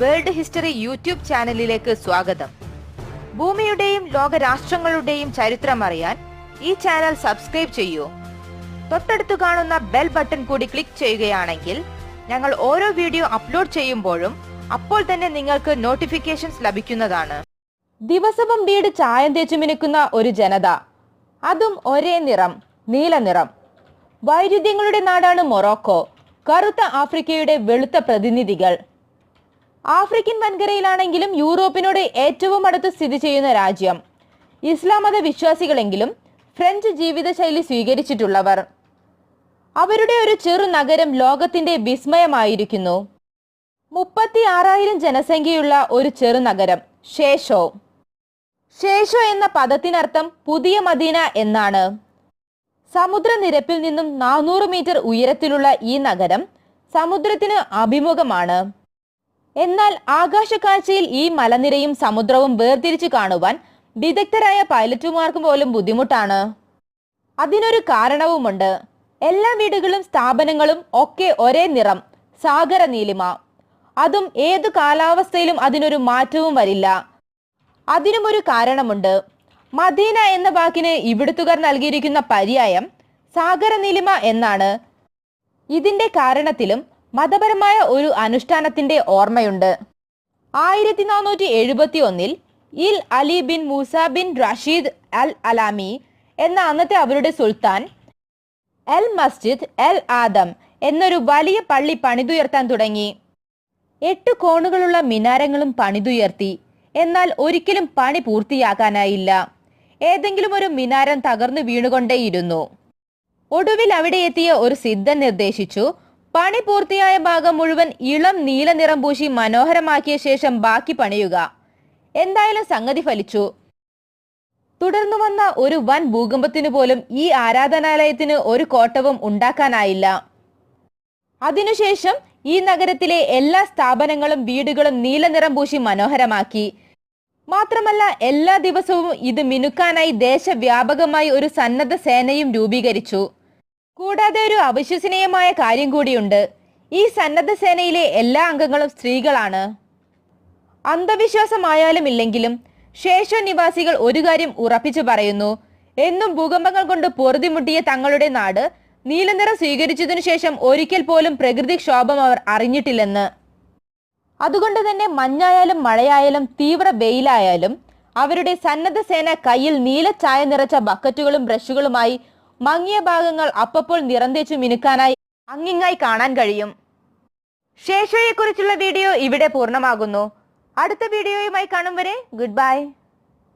World history YouTube ചാനലിലേക്ക് സ്വാഗതം. ഭൂമിയുടെയും ലോക രാഷ്ട്രങ്ങളുടെയും ചരിത്രം അറിയാൻ ഈ ചാനൽ സബ്സ്ക്രൈബ് ചെയ്യൂ. തൊട്ടടുത്ത് കാണുന്ന ബെൽ ബട്ടൺ കൂടി ക്ലിക്ക് ചെയ്യുകയാണെങ്കിൽ ഞങ്ങൾ ഓരോ വീഡിയോ അപ്ലോഡ് ചെയ്യുമ്പോഴും അപ്പോൾ തന്നെ നിങ്ങൾക്ക് നോട്ടിഫിക്കേഷൻസ് ലഭിക്കുന്നതാണ്. ദിവസവും വീട് ചായം തേച്ചു മിനുക്കുന്ന ഒരു ജനത. അതും ഒരേ നിറം നീല നിറം. വൈരുദ്ധ്യങ്ങളുടെ നാടാണ് മൊറോക്കോ. കറുത്ത ആഫ്രിക്കയുടെ വെളുത്ത പ്രതിനിധികൾ. ആഫ്രിക്കൻ വൻകരയിലാണെങ്കിലും യൂറോപ്പിനോട് ഏറ്റവും അടുത്ത് സ്ഥിതി ചെയ്യുന്ന രാജ്യം. ഇസ്ലാം മത വിശ്വാസികളെങ്കിലും ഫ്രഞ്ച് ജീവിതശൈലി സ്വീകരിച്ചിട്ടുള്ളവർ. അവരുടെ ഒരു ചെറു നഗരം ലോകത്തിന്റെ വിസ്മയമായിരിക്കുന്നു. മുപ്പത്തി ആറായിരം ജനസംഖ്യയുള്ള ഒരു ചെറു നഗരം ഷേഷോ. ഷേഷോ എന്ന പദത്തിനർത്ഥം പുതിയ മദീന എന്നാണ്. സമുദ്രനിരപ്പിൽ നിന്നും നാനൂറ് മീറ്റർ ഉയരത്തിലുള്ള ഈ നഗരം സമുദ്രത്തിന് അഭിമുഖമാണ്. എന്നാൽ ആകാശക്കാഴ്ചയിൽ ഈ മലനിരയും സമുദ്രവും വേർതിരിച്ചു കാണുവാൻ വിദഗ്ധരായ പൈലറ്റുമാർക്ക് പോലും ബുദ്ധിമുട്ടാണ്. അതിനൊരു കാരണവുമുണ്ട്. എല്ലാ വീടുകളും സ്ഥാപനങ്ങളും ഒക്കെ ഒരേ നിറം സാഗര നീലിമ. അതും ഏതു കാലാവസ്ഥയിലും അതിനൊരു മാറ്റവും വരില്ല. അതിനുമൊരു കാരണമുണ്ട്. മദീന എന്ന വാക്കിന് ഇവിടുത്തുകാർ നൽകിയിരിക്കുന്ന പര്യായം സാഗര നീലിമ എന്നാണ്. ഇതിന്റെ കാരണത്തിലും മതപരമായ ഒരു അനുഷ്ഠാനത്തിന്റെ ഓർമ്മയുണ്ട്. ആയിരത്തി നാനൂറ്റി എഴുപത്തി ഒന്നിൽ ഇൽ Ali bin Musa bin Rashid al Alami എന്ന അന്നത്തെ അവരുടെ സുൽത്താൻ എൽ മസ്ജിദ് എൽ ആദം എന്നൊരു വലിയ പള്ളി പണിതുയർത്താൻ തുടങ്ങി. എട്ട് കോണുകളുള്ള മിനാരങ്ങളും പണിതുയർത്തി. എന്നാൽ ഒരിക്കലും പണി പൂർത്തിയാക്കാനായില്ല. ഏതെങ്കിലും ഒരു മിനാരം തകർന്നു വീണുകൊണ്ടേയിരുന്നു. ഒടുവിൽ അവിടെ എത്തിയ ഒരു സിദ്ധൻ നിർദ്ദേശിച്ചു പണി പൂർത്തിയായ ഭാഗം മുഴുവൻ ഇളം നീല നിറം പൂശി മനോഹരമാക്കിയ ശേഷം ബാക്കി പണിയുക. എന്തായാലും സംഗതി ഫലിച്ചു. തുടർന്നു വന്ന ഒരു വൻ ഭൂകമ്പത്തിനു പോലും ഈ ആരാധനാലയത്തിന് ഒരു കോട്ടവും ഉണ്ടാക്കാനായില്ല. അതിനുശേഷം ഈ നഗരത്തിലെ എല്ലാ സ്ഥാപനങ്ങളും വീടുകളും നീല നിറം പൂശി മനോഹരമാക്കി. മാത്രമല്ല എല്ലാ ദിവസവും ഇത് മിനുക്കാനായി ദേശവ്യാപകമായി ഒരു സന്നദ്ധ സേനയും രൂപീകരിച്ചു. കൂടാതെ ഒരു അവിശ്വസനീയമായ കാര്യം കൂടിയുണ്ട്. ഈ സന്നദ്ധ സേനയിലെ എല്ലാ അംഗങ്ങളും സ്ത്രീകളാണ്. അന്ധവിശ്വാസമായാലും ഇല്ലെങ്കിലും ശേഷ നിവാസികൾ ഒരു കാര്യം ഉറപ്പിച്ചു പറയുന്നു. എന്നും ഭൂകമ്പങ്ങൾ കൊണ്ട് പൊറുതിമുട്ടിയ തങ്ങളുടെ നാട് നീലനിറം സ്വീകരിച്ചതിനു ശേഷം ഒരിക്കൽ പോലും പ്രകൃതിക്ഷോഭം അവർ അറിഞ്ഞിട്ടില്ലെന്ന്. അതുകൊണ്ട് തന്നെ മഞ്ഞായാലും മഴയായാലും തീവ്ര വെയിലായാലും അവരുടെ സന്നദ്ധ സേന കയ്യിൽ നീല ചായ നിറച്ച ബക്കറ്റുകളും ബ്രഷുകളുമായി മങ്ങിയ ഭാഗങ്ങൾ അപ്പപ്പോൾ നിറന്തേച്ചു മിനുക്കാനായി അങ്ങിങ്ങായി കാണാൻ കഴിയും. ശേഷയെക്കുറിച്ചുള്ള വീഡിയോ ഇവിടെ പൂർണമാകുന്നു. അടുത്ത വീഡിയോയുമായി കാണും വരെ ഗുഡ് ബൈ